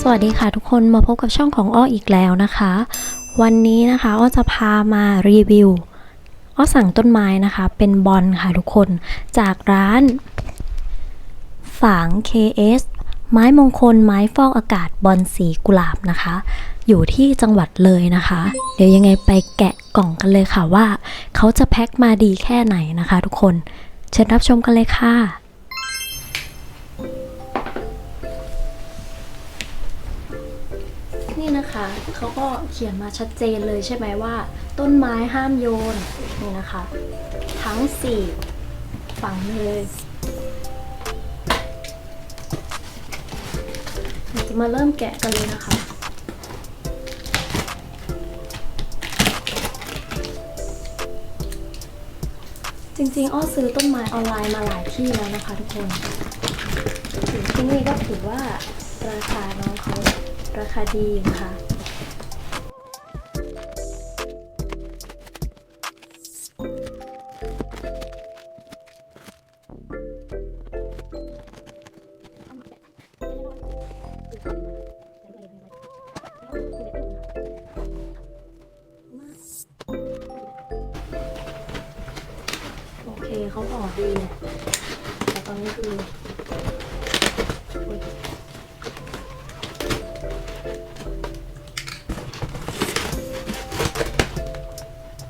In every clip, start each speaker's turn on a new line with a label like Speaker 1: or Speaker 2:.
Speaker 1: สวัสดีค่ะทุกคนมาพบกับช่องของอ้ออีกแล้วนะคะ วันนี้นะคะอ้อจะพามารีวิวอ้อสั่งต้นไม้นะคะ เป็นบอลค่ะทุกคนจากร้าน ฝาง KS ไม้มงคลไม้ฟอกอากาศบอลสีกุหลาบนะคะ อยู่ที่จังหวัดเลยนะคะ เดี๋ยวยังไงไปแกะกล่องกันเลยค่ะว่า เขาจะแพ็คมาดีแค่ไหนนะคะ ทุกคนเชิญรับชมกันเลยค่ะ เขาก็เขียนมาชัดเจนเลยใช่ไหมว่า ต้นไม้ห้ามโยนนี่นะคะ ทั้งสี่ฝั่งเลยเราจะมาเริ่มแกะกันเลยนะคะจริงๆ อ้อซื้อต้นไม้ออนไลน์มาหลายที่แล้วนะคะทุกคนถึงที่นี่ก็ถือว่าราคาน้องเขาราคาดีนะคะ โอเคเขาห่อดีแหละแต่ตอนนี้คือ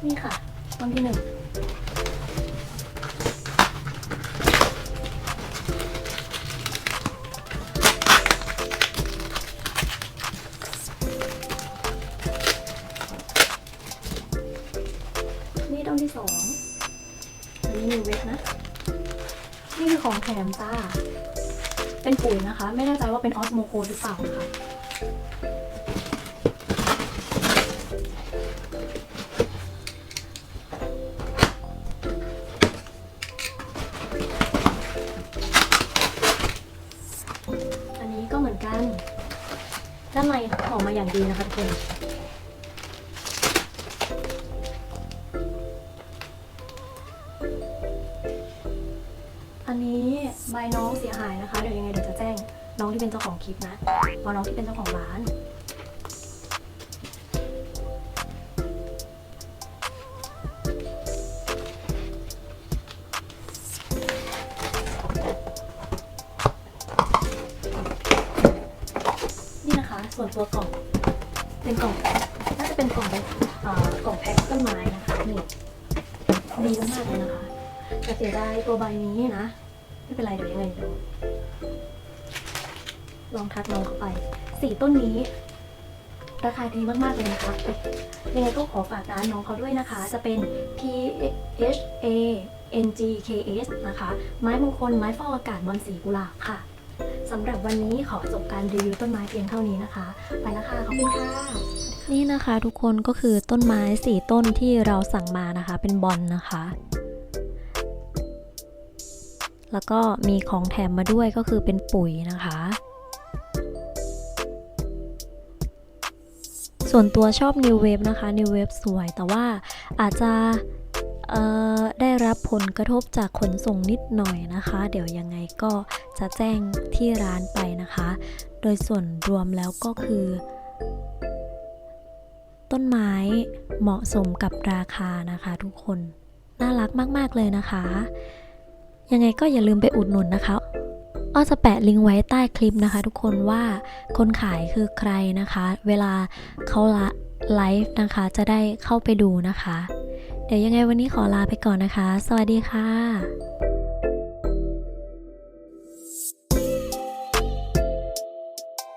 Speaker 1: นี่ค่ะต้นที่หนึ่ง ที่สอง อันนี้นิวเวกนะ นี่คือของแถมจ้า เป็นปุ๋ยนะคะ ไม่แน่ใจว่าเป็นออสโมโคหรือเปล่านะคะอันนี้ก็เหมือนกันด้านในออมาอย่างดีนะคะทุกคน น้องเสียหายนะคะ เดี๋ยวยังไงเดี๋ยวจะแจ้งน้องที่เป็นเจ้าของคลิปนะเพราน้องที่เป็นเจ้าของร้าน นี่นะคะ ส่วนตัวกล่อง เป็นกล่อง น่าจะเป็นกล่องแบบเอ่อกล่องแพ็คต้นไม้นะคะ นี่ ดีมากๆเลยนะคะแต่เสียดายตัวใบนี้นะ ไม่เป็นไรเดี๋ยวยังไงดี๋ยวลองทักน้องเข้าไปสี่ต้นนี้ ราคาดีมากๆเลยนะคะยังไงก็ขอฝากร้านน้องเขาด้วยนะคะ จะเป็น P H A N G K S นะคะ ไม้มงคลไม้ฟอกอากาศบอลสีกุหลาบค่ะสำหรับวันนี้ขอจบการรีวิวต้นไม้เพียงเท่านี้นะคะ ไปแล้วค่ะ ขอบคุณค่ะ นี่นะคะทุกคนก็คือต้นไม้สี่ต้นที่เราสั่งมานะคะ เป็นบอลนะคะ แล้วก็มีของแถมมาด้วยก็คือเป็นปุ๋ยนะคะ ส่วนตัวชอบ New Wave นะคะ New Wave สวย แต่ว่าอาจจะได้รับผลกระทบจากขนส่งนิดหน่อยนะคะ เดี๋ยวยังไงก็จะแจ้งที่ร้านไปนะคะ โดยส่วนรวมแล้วก็คือ ต้นไม้เหมาะสมกับราคานะคะทุกคน น่ารักมาก ๆ เลยนะคะ ยังไงก็อย่าลืมไปอุดหนุนนะคะอ้อจะแปะลิงก์ไว้ใต้คลิปนะคะ ทุกคนว่าคนขายคือใครนะคะ เวลาเขาละไลฟ์นะคะ จะได้เข้าไปดูนะคะ เดี๋ยวยังไงวันนี้ขอลาไปก่อนนะคะ สวัสดีค่ะ